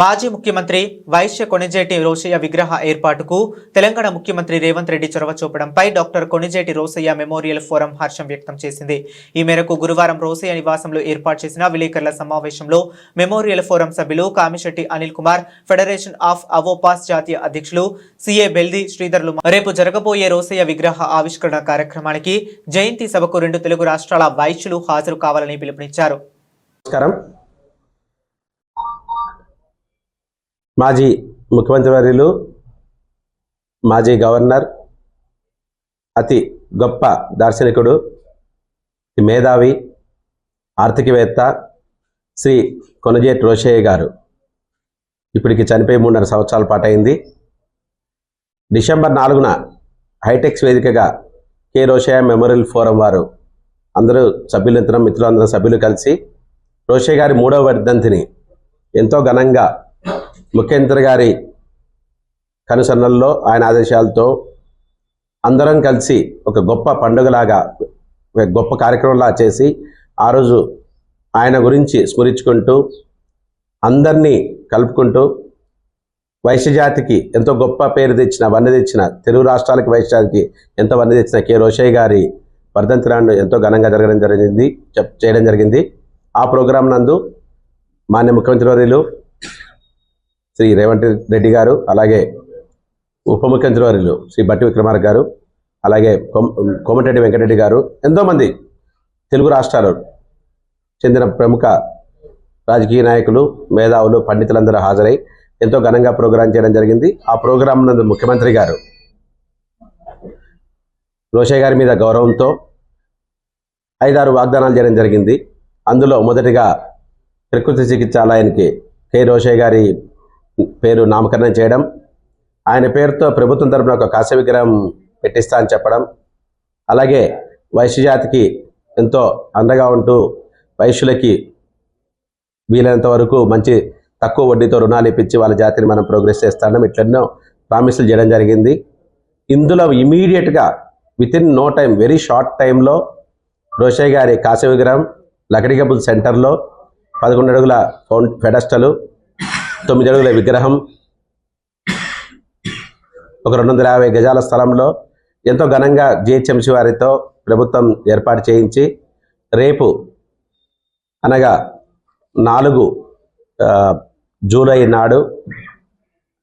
మాజీ ముఖ్యమంత్రి వైశ్య కొణిజేటి రోసయ్య విగ్రహ ఏర్పాటుకు తెలంగాణ ముఖ్యమంత్రి రేవంత్ రెడ్డి చొరవ చూపడంపై doctor Konijeti Rosaiah memorial forum హర్షం వ్యక్తం చేసింది. ఈ మేరకు గురువారం రోసయ్య నివాసంలో ఏర్పాటు చేసిన విలేకరుల సమావేశంలో మెమోరియల్ ఫోరం సభ్యులు కామిశెట్టి అనిల్ కుమార్ ఫెడరేషన్ ఆఫ్ అవోపాస్ జాతీయ అధ్యక్షులు సిఏ బెల్ది శ్రీధర్లు రేపు జరగబోయే రోసయ్య విగ్రహ ఆవిష్కరణ కార్యక్రమానికి జయంతి సభకు రెండు తెలుగు రాష్ట్రాల వైశ్యులు హాజరు కావాలని పిలుపునిచ్చారు. నమస్కారం. మాజీ ముఖ్యమంత్రి వర్యులు మాజీ గవర్నర్ అతి గొప్ప దార్శనికుడు మేధావి ఆర్థికవేత్త శ్రీ కొనజేట్ రోషయ్య గారు. ఇప్పటికి చనిపోయి మూడున్నర సంవత్సరాల పాటు అయింది డిసెంబర్ నాలుగున హైటెక్స్ వేదికగా కె రోషయ్య మెమోరియల్ ఫోరం వారు అందరూ సభ్యులంతరం మిత్రులందరం సభ్యులు కలిసి రోషయ్య గారి మూడవ వర్ధంతిని ఎంతో ఘనంగా ముఖ్యమంత్రి గారి కనుసన్నల్లో ఆయన ఆదేశాలతో అందరం కలిసి ఒక గొప్ప పండుగలాగా గొప్ప కార్యక్రమంలా చేసి ఆ రోజు ఆయన గురించి స్మరించుకుంటూ అందరినీ కలుపుకుంటూ వైశ్యజాతికి ఎంతో గొప్ప పేరు తెచ్చిన వన్నె తెచ్చిన తెలుగు రాష్ట్రాలకు వైశ్యజాతికి ఎంతో వన్నె తెచ్చిన కె రోషయ్య గారి వర్ధంతి నాడు ఎంతో ఘనంగా జరగడం జరిగింది చెప్ చేయడం జరిగింది. ఆ ప్రోగ్రాం నందు మాన్య ముఖ్యమంత్రి వర్యులు శ్రీ రేవంత్ రెడ్డి గారు అలాగే ఉప ముఖ్యమంత్రి వర్యులు శ్రీ బట్టి విక్రమార్ గారు అలాగే కోమటిరెడ్డి వెంకటరెడ్డి గారు ఎంతోమంది తెలుగు రాష్ట్రాలు చెందిన ప్రముఖ రాజకీయ నాయకులు మేధావులు పండితులందరూ హాజరై ఎంతో ఘనంగా ప్రోగ్రాం చేయడం జరిగింది. ఆ ప్రోగ్రాం నందు ముఖ్యమంత్రి గారు రోషయ్య గారి మీద గౌరవంతో ఐదారు వాగ్దానాలు చేయడం జరిగింది. అందులో మొదటిగా ప్రకృతి చికిత్సాలయానికి కె. రోషయ్య గారి పేరు నామకరణం చేయడం ఆయన పేరుతో ప్రభుత్వం తరపున ఒక కాశీ విగ్రహం పెట్టిస్తా అని చెప్పడం అలాగే వైశ్యజాతికి ఎంతో అండగా ఉంటూ వైశ్యులకి వీలైనంత వరకు మంచి తక్కువ వడ్డీతో రుణాలు ఇప్పించి వాళ్ళ జాతిని మనం ప్రోగ్రెస్ చేస్తాం ఇట్లెన్నో ప్రామిసులు చేయడం జరిగింది. ఇందులో ఇమీడియట్గా with in no time very short టైంలో రోషయ్య గారి కాశీ విగ్రహం లకడిగబుల్ సెంటర్లో పదకొండు అడుగుల ఫౌండ్ ఫెడస్టలు తొమ్మిది అడుగుల విగ్రహం. ఒక రెండు వందల యాభై గజాల స్థలంలో ఎంతో ఘనంగా జిహెచ్ఎంసీ వారితో ప్రభుత్వం ఏర్పాటు చేయించి రేపు అనగా నాలుగు జూలై నాడు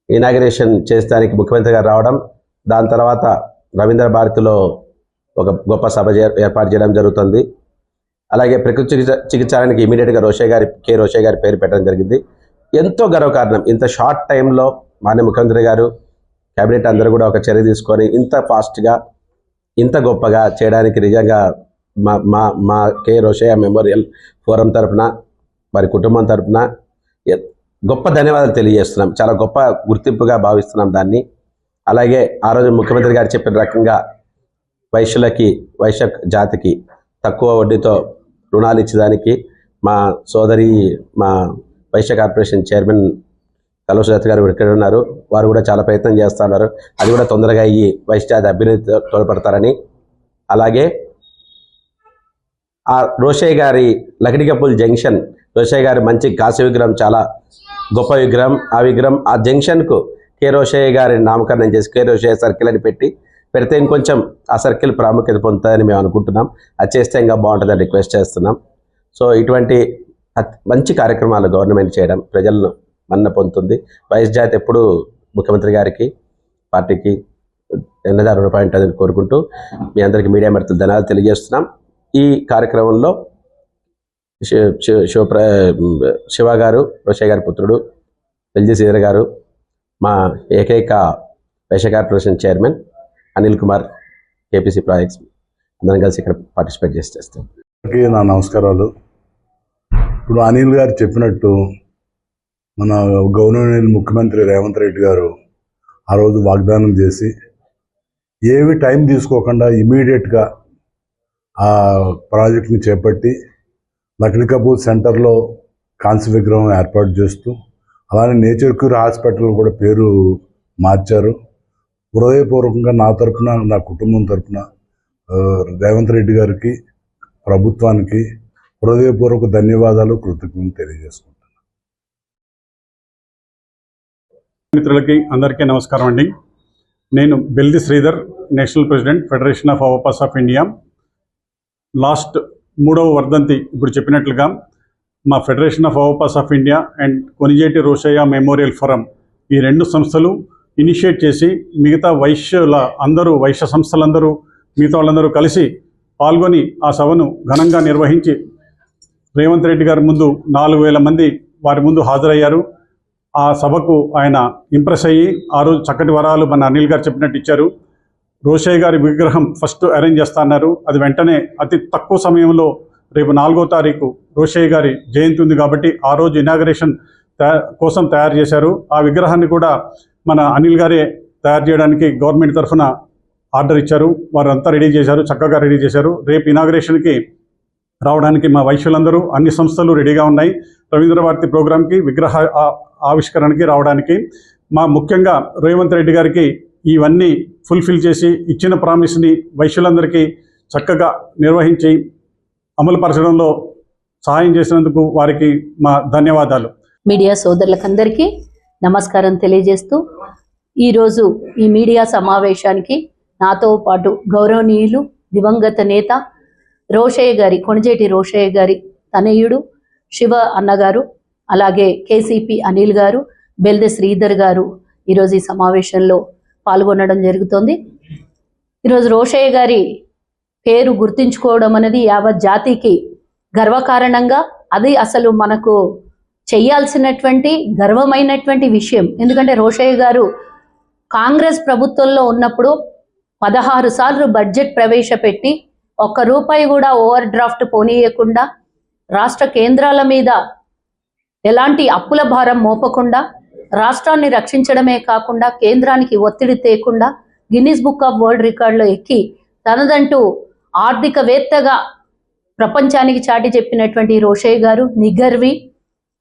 ఇనాగరేషన్ చేస్తానికి ముఖ్యమంత్రి గారు రావడం దాని తర్వాత రవీంద్ర భారతిలో ఒక గొప్ప సభ ఏర్పాటు చేయడం జరుగుతుంది. అలాగే ప్రకృతి చికిత్స చికిత్సానికి ఇమీడియట్గా రోషయ్య గారి కె. రోషయ్య గారి పేరు పెట్టడం జరిగింది. ఎంతో గర్వకారణం. ఇంత షార్ట్ టైంలో మాన్య ముఖ్యమంత్రి గారు కేబినెట్ అందరూ కూడా ఒక చర్య తీసుకొని ఇంత ఫాస్ట్గా ఇంత గొప్పగా చేయడానికి నిజంగా మా మా మా కే రోషయ్య మెమోరియల్ ఫోరం తరపున వారి కుటుంబం తరఫున గొప్ప ధన్యవాదాలు తెలియజేస్తున్నాం. చాలా గొప్ప గుర్తింపుగా భావిస్తున్నాం దాన్ని. అలాగే ఆ రోజు ముఖ్యమంత్రి గారు చెప్పిన రకంగా వైశ్యులకి వైశ్య జాతికి తక్కువ వడ్డీతో రుణాలు ఇచ్చేదానికి మా సోదరి మా వైశ్య కార్పొరేషన్ చైర్మన్ కలవసుజాత గారు ఇక్కడ ఉన్నారు. వారు కూడా చాలా ప్రయత్నం చేస్తున్నారు అది కూడా తొందరగా అయ్యి వైశ్యాది అభివృద్ధి తోడ్పడతారని. అలాగే ఆ రోషయ్య గారి లకడికపుల్ జంక్షన్ రోషయ్య గారి మంచి కాశీ విగ్రహం చాలా గొప్ప విగ్రహం. ఆ విగ్రహం ఆ జంక్షన్కు కే రోషయ్య గారి నామకరణం చేసి కే రోషయ్య సర్కిల్ అని పెట్టి పెడితే ఇంకొంచెం ఆ సర్కిల్ ప్రాముఖ్యత పొందుతుందని మేము అనుకుంటున్నాం. అది చేస్తే ఇంకా బాగుంటుందని రిక్వెస్ట్ చేస్తున్నాం. సో ఇటువంటి మంచి కార్యక్రమాలు గవర్నమెంట్ చేయడం ప్రజలను మన్న పొందుతుంది. వైఎస్ జాతి ఎప్పుడు ముఖ్యమంత్రి గారికి పార్టీకి ఎన్నదా పాయింట్ అని కోరుకుంటూ మీ అందరికీ మీడియా మర్తలు ధనాలు తెలియజేస్తున్నాం. ఈ కార్యక్రమంలో శివ- శివ- శివప్ర శివ గారు రోషయ్య గారి పుత్రుడు ఎల్జీ శ్రీధర్ గారు మా ఏకైక Vaishya corporation chairman Anil Kumar KPC projects అందరం కలిసి ఇక్కడ పార్టిసిపేట్ చేసి చేస్తాం. నా నమస్కారాలు. ఇప్పుడు అనిల్ గారు చెప్పినట్టు మన గవర్నర్ ముఖ్యమంత్రి రేవంత్ రెడ్డి గారు ఆ రోజు వాగ్దానం చేసి ఏవి టైం తీసుకోకుండా ఇమీడియట్గా ఆ ప్రాజెక్ట్ని చేపట్టి లక్డీ కపూర్ సెంటర్లో కాంస్య విగ్రహం ఏర్పాటు చేస్తూ అలానే నేచర్ క్యూర్ హాస్పిటల్ కూడా పేరు మార్చారు. హృదయపూర్వకంగా నా తరపున నా కుటుంబం తరపున రేవంత్ రెడ్డి గారికి ప్రభుత్వానికి హృదయపూర్వక ధన్యవాదాలు కృతజ్ఞతలు తెలియజేసుకుంటున్నాను. మిత్రులకి అందరికీ నమస్కారం అండి. నేను Beldi Sridhar national president federation of Avopas of India. Last మూడవ వర్ధంతి ఇప్పుడు చెప్పినట్లుగా మా federation of Avopas of India and Konijeti Rosaiah memorial forum ఈ రెండు సంస్థలు ఇనిషియేట్ చేసి మిగతా వైశ్యుల అందరూ వైశ్య సంస్థలందరూ మిగతా వాళ్ళందరూ కలిసి పాల్గొని ఆ సభను ఘనంగా నిర్వహించి రేవంత్ రెడ్డి గారి ముందు నాలుగు వేల మంది వారి ముందు హాజరయ్యారు. ఆ సభకు ఆయన ఇంప్రెస్ అయ్యి ఆ రోజు చక్కటి వరాలు మన అనిల్ గారు చెప్పినట్టు ఇచ్చారు. రోషయ్య గారి విగ్రహం ఫస్ట్ అరేంజ్ చేస్తున్నారు అది వెంటనే అతి తక్కువ సమయంలో రేపు నాలుగో తారీఖు రోషయ్య గారి జయంతి ఉంది కాబట్టి ఆ రోజు ఇనాగరేషన్ కోసం తయారు చేశారు. ఆ విగ్రహాన్ని కూడా మన అనిల్ గారే తయారు చేయడానికి గవర్నమెంట్ తరఫున ఆర్డర్ ఇచ్చారు. వారంతా రెడీ చేశారు. చక్కగా రెడీ చేశారు. రేపు ఇనాగరేషన్కి రావడానికి మా వైశ్యులందరూ అన్ని సంస్థలు రెడీగా ఉన్నాయి. రవీంద్ర భారతి ప్రోగ్రాంకి విగ్రహ ఆవిష్కరణకి రావడానికి మా ముఖ్యంగా రేవంత్ రెడ్డి గారికి ఇవన్నీ ఫుల్ఫిల్ చేసి ఇచ్చిన ప్రామిస్ని వైశ్యులందరికీ చక్కగా నిర్వహించి అమలుపరచడంలో సహాయం చేసినందుకు వారికి మా ధన్యవాదాలు. మీడియా సోదరులకందరికీ నమస్కారం తెలియజేస్తూ ఈరోజు ఈ మీడియా సమావేశానికి నాతో పాటు గౌరవనీయులు దివంగత నేత రోషయ్య గారి కొణిజేటి రోషయ్య గారి తనయుడు శివ అన్నగారు అలాగే కేసీపీ అనిల్ గారు బెల్దె శ్రీధర్ గారు ఈరోజు ఈ సమావేశంలో పాల్గొనడం జరుగుతోంది. ఈరోజు రోషయ్య గారి పేరు గుర్తించుకోవడం అనేది యావత్ జాతికి గర్వకారణంగా అది అసలు మనకు చేయాల్సినటువంటి గర్వమైనటువంటి విషయం. ఎందుకంటే రోషయ్య గారు కాంగ్రెస్ ప్రభుత్వంలో ఉన్నప్పుడు పదహారు సార్లు బడ్జెట్ ప్రవేశపెట్టి ఒక్క రూపాయి కూడా ఓవర్ డ్రాఫ్ట్ పోనీయకుండా రాష్ట్ర కేంద్రాల మీద ఎలాంటి అప్పుల భారం మోపకుండా రాష్ట్రాన్ని రక్షించడమే కాకుండా కేంద్రానికి ఒత్తిడి తేకుండా గిన్నిస్ బుక్ ఆఫ్ వరల్డ్ రికార్డులో ఎక్కి తనదంటూ ఆర్థికవేత్తగా ప్రపంచానికి చాటి చెప్పినటువంటి రోషయ్య గారు నిగర్వి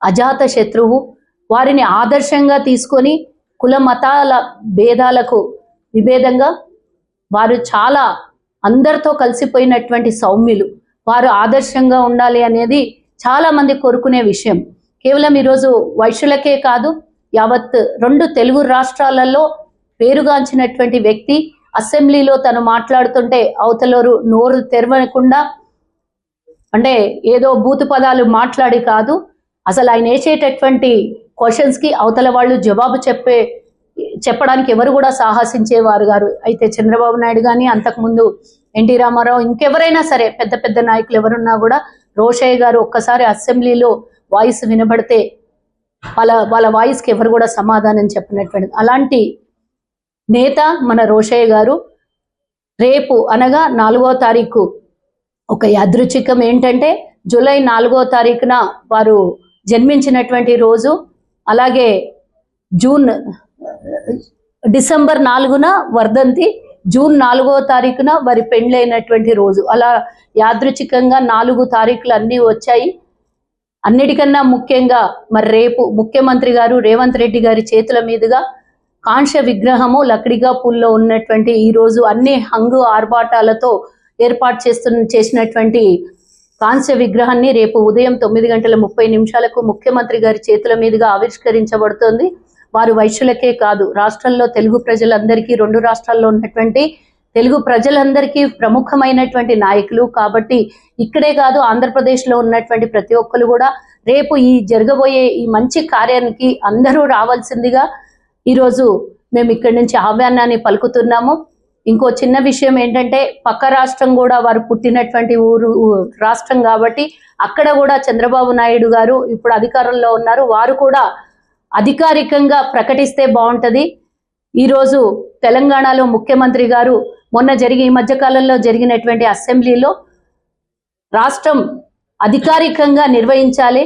అజాత శత్రువు వారిని ఆదర్శంగా తీసుకొని కుల మతాల భేదాలకు విభేదంగా వారు చాలా అందరితో కలిసిపోయినటువంటి సౌమ్యులు. వారు ఆదర్శంగా ఉండాలి అనేది చాలా మంది కోరుకునే విషయం. కేవలం ఈరోజు వైశ్యులకే కాదు యావత్ రెండు తెలుగు రాష్ట్రాలలో పేరుగాంచినటువంటి వ్యక్తి అసెంబ్లీలో తను మాట్లాడుతుంటే అవతలరు నోరు తెరవకుండా అంటే ఏదో బూతు పదాలు మాట్లాడి కాదు అసలు ఆయన వేసేటటువంటి క్వశ్చన్స్కి అవతల వాళ్ళు జవాబు చెప్పే చెప్పడానికి ఎవరు కూడా సాహసించేవారు గారు అయితే చంద్రబాబు నాయుడు కానీ అంతకుముందు ఎన్టీ రామారావు ఇంకెవరైనా సరే పెద్ద పెద్ద నాయకులు ఎవరున్నా కూడా రోషయ్య గారు ఒక్కసారి అసెంబ్లీలో వాయిస్ వినబడితే వాళ్ళ వాళ్ళ వాయిస్కి ఎవరు కూడా సమాధానం చెప్పినటువంటి అలాంటి నేత మన రోషయ్య గారు. రేపు అనగా నాలుగో తారీఖు ఒక యాదృచ్ఛికం ఏంటంటే జూలై నాలుగో తారీఖున వారు జన్మించినటువంటి రోజు అలాగే జూన్ డిసెంబర్ నాలుగున వర్ధంతి జూన్ నాలుగో తారీఖున వారి పెండ్లైనటువంటి రోజు. అలా యాదృచ్ఛికంగా నాలుగు తారీఖులు అన్నీ వచ్చాయి. అన్నిటికన్నా ముఖ్యంగా మరి రేపు ముఖ్యమంత్రి గారు రేవంత్ రెడ్డి గారి చేతుల మీదుగా కాంస్య విగ్రహము లక్డిగా పూల్లో ఉన్నటువంటి ఈ రోజు అన్ని హంగు ఆర్భాటాలతో ఏర్పాటు చేస్తున్న చేసినటువంటి కాంస్య విగ్రహాన్ని రేపు ఉదయం తొమ్మిది గంటల ముప్పై నిమిషాలకు ముఖ్యమంత్రి గారి చేతుల మీదుగా ఆవిష్కరించబడుతోంది. వారు వైశ్యులకే కాదు రాష్ట్రంలో తెలుగు ప్రజలందరికీ రెండు రాష్ట్రాల్లో ఉన్నటువంటి తెలుగు ప్రజలందరికీ ప్రముఖమైనటువంటి నాయకులు. కాబట్టి ఇక్కడే కాదు ఆంధ్రప్రదేశ్లో ఉన్నటువంటి ప్రతి ఒక్కరు కూడా రేపు ఈ జరగబోయే ఈ మంచి కార్యానికి అందరూ రావాల్సిందిగా ఈరోజు మేము ఇక్కడి నుంచి ఆహ్వానాన్ని పలుకుతున్నాము. ఇంకో చిన్న విషయం ఏంటంటే పక్క రాష్ట్రం కూడా వారు పుట్టినటువంటి ఊరు రాష్ట్రం కాబట్టి అక్కడ కూడా చంద్రబాబు నాయుడు గారు ఇప్పుడు అధికారంలో ఉన్నారు. వారు కూడా అధికారికంగా ప్రకటిస్తే బాగుంటుంది. ఈరోజు తెలంగాణలో ముఖ్యమంత్రి గారు మొన్న జరిగి ఈ మధ్యకాలంలో జరిగినటువంటి అసెంబ్లీలో రాష్ట్రం అధికారికంగా నిర్వహించాలి.